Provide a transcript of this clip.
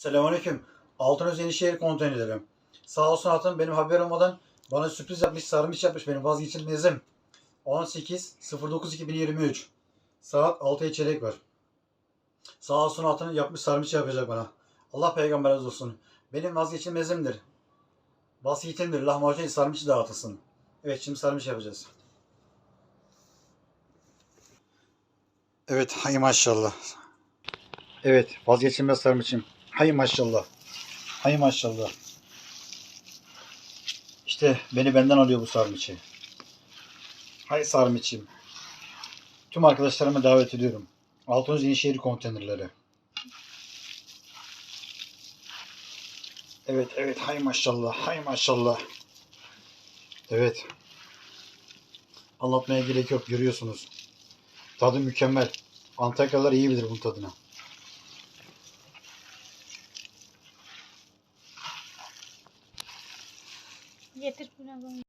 Selamünaleyküm. Altınöz Yenişehir konteynerleri. Sağ olsun Hatun benim haberim olmadan bana sürpriz yapmış, sarmış yapmış benim vazgeçilmezim. 18.09.2023 Saat 6'ya çeyrek var. Sağ olsun Hatun yapmış sarmış yapacak bana. Allah peygamber razı olsun. Benim vazgeçilmezimdir. Vasiyetimdir. Lahmacun sarmış dağıtılsın. Evet şimdi sarmış yapacağız. Evet hay maşallah. Evet vazgeçilmez sarmışım. Hay maşallah. Hay maşallah. İşte beni benden alıyor bu sarmıçı. Hay sarmıçım. Tüm arkadaşlarımı davet ediyorum. Altınöz Yenişehir konteynerleri. Evet evet hay maşallah hay maşallah. Evet. Anlatmaya gerek yok görüyorsunuz. Tadı mükemmel. Antakyalılar iyi bilir bunun tadını. Getir bunu bana.